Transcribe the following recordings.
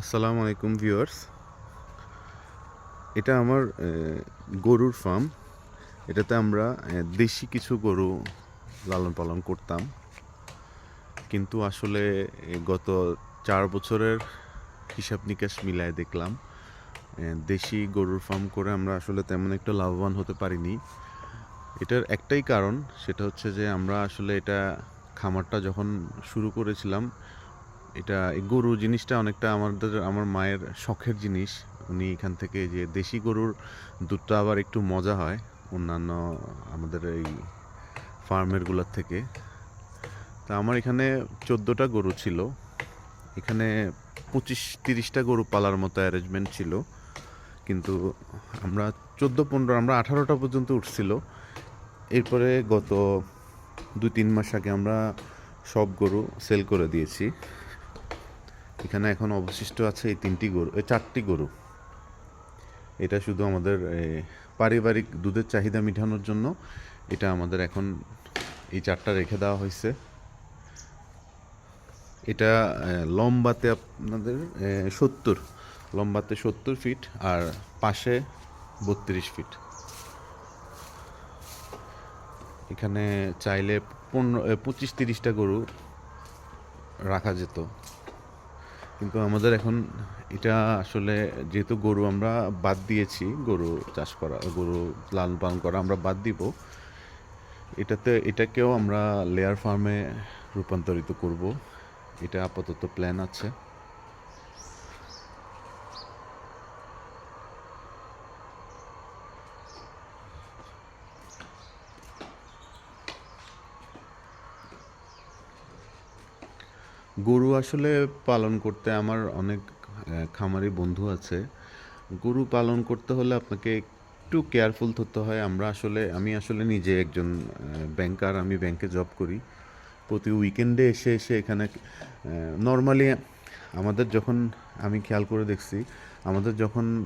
আসসালামু আলাইকুম ভিউয়ার্স। এটা আমার গরুর ফার্ম এটাতে আমরা দেশি কিছু গরু লালন পালন করতাম। কিন্তু আসলে গত চার বছরের হিসাব নিকাশ মিলায় দেখলাম দেশি গরুর ফার্ম করে আমরা আসলে তেমন একটা লাভবান হতে পারিনি। এটার একটাই কারণ, সেটা হচ্ছে যে আমরা আসলে এটা খামারটা যখন শুরু করেছিলাম এটা গরু জিনিসটা অনেকটা আমাদের, আমার মায়ের শখের জিনিস। উনি এখান থেকে যে দেশি গরুর দুধটা আবার একটু মজা হয় অন্যান্য আমাদের এই ফার্মেরগুলোর থেকে। তা আমার এখানে চোদ্দোটা গরু ছিল। এখানে পঁচিশ তিরিশটা গরু পালার মতো অ্যারেঞ্জমেন্ট ছিল। কিন্তু আমরা চোদ্দ, পনেরো, আমরা আঠারোটা পর্যন্ত উঠছিল। এরপরে গত দুই, তিন মাস আগে আমরা সব গরু সেল করে দিয়েছি। এখানে এখন অবশিষ্ট আছে এই তিনটি গরু, এই চারটি গরু। এটা শুধু আমাদের পারিবারিক দুধের চাহিদা মেটানোর জন্য এটা আমাদের এখন এই চারটা রেখে দেওয়া হয়েছে। এটা লম্বাতে আপনাদের সত্তর, লম্বাতে সত্তর ফিট আর পাশে বত্রিশ ফিট এখানে চাইলে পনেরো পঁচিশ তিরিশটা গরু রাখা যেত। কিন্তু আমাদের এখন এটা আসলে যেহেতু গরু আমরা বাদ দিয়েছি, গরু চাষ করা, গরু লালন পালন করা আমরা বাদ দিব। এটাতে, এটাকেও আমরা লেয়ার ফার্মে রূপান্তরিত করব। এটা আপাতত প্ল্যান আছে। গরু আসলে পালন করতে আমার অনেক খামারি বন্ধু আছে। গরু পালন করতে হলে আপনাকে একটু কেয়ারফুল হতে হয়। আমরা আসলে, আমি আসলে নিজে একজন ব্যাংকার আমি ব্যাংকে জব করি। প্রতি উইকেন্ডে এসে এসে এখানে নর্মালি আমাদের যখন, আমি খেয়াল করে দেখছি, আমাদের যখন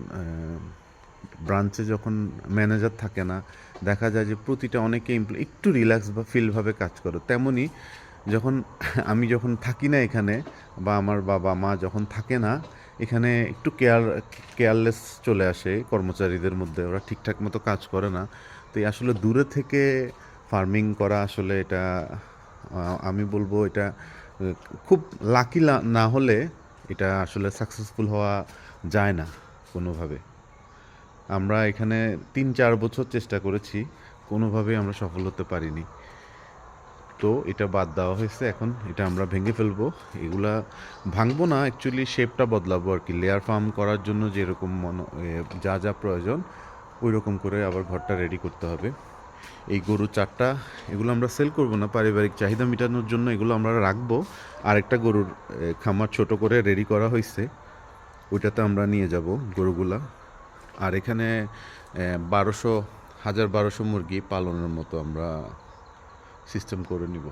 ব্রাঞ্চে যখন ম্যানেজার থাকে না, দেখা যায় যে প্রতিটা অনেকে একটু রিল্যাক্স বা ফিলভাবে কাজ করে। তেমনই যখন আমি যখন থাকি না এখানে, বা আমার বাবা, মা যখন থাকে না, এখানে একটু কেয়ার, কেয়ারলেস চলে আসে কর্মচারীদের মধ্যে। ওরা ঠিকঠাক মতো কাজ করে না। তো আসলে দূরে থেকে ফার্মিং করা আসলে এটা আমি বলব এটা খুব লাকি না হলে এটা আসলে সাকসেসফুল হওয়া যায় না কোনোভাবে। আমরা এখানে তিন চার বছর চেষ্টা করেছি, কোনোভাবেই আমরা সফল হতে পারিনি। তো এটা বাদ দেওয়া হয়েছে। এখন এটা আমরা ভেঙে ফেলব। এগুলা ভাঙবো না অ্যাকচুয়ালি শেপটা বদলাবো আর কি। লেয়ার ফার্ম করার জন্য যেরকম মন যা যা প্রয়োজন ওই রকম করে আবার ঘরটা রেডি করতে হবে। এই গরু চারটা, এগুলো আমরা সেল করব না। পারিবারিক চাহিদা মেটানোর জন্য এগুলো আমরা রাখব। আরেকটা গরুর খামার ছোট করে রেডি করা হয়েছে। ওইটাতে আমরা নিয়ে যাব গরুগুলা। আর এখানে বারোশো, হাজার বারোশো মুরগি পালনের মতো আমরা সিস্টেম করে নিব।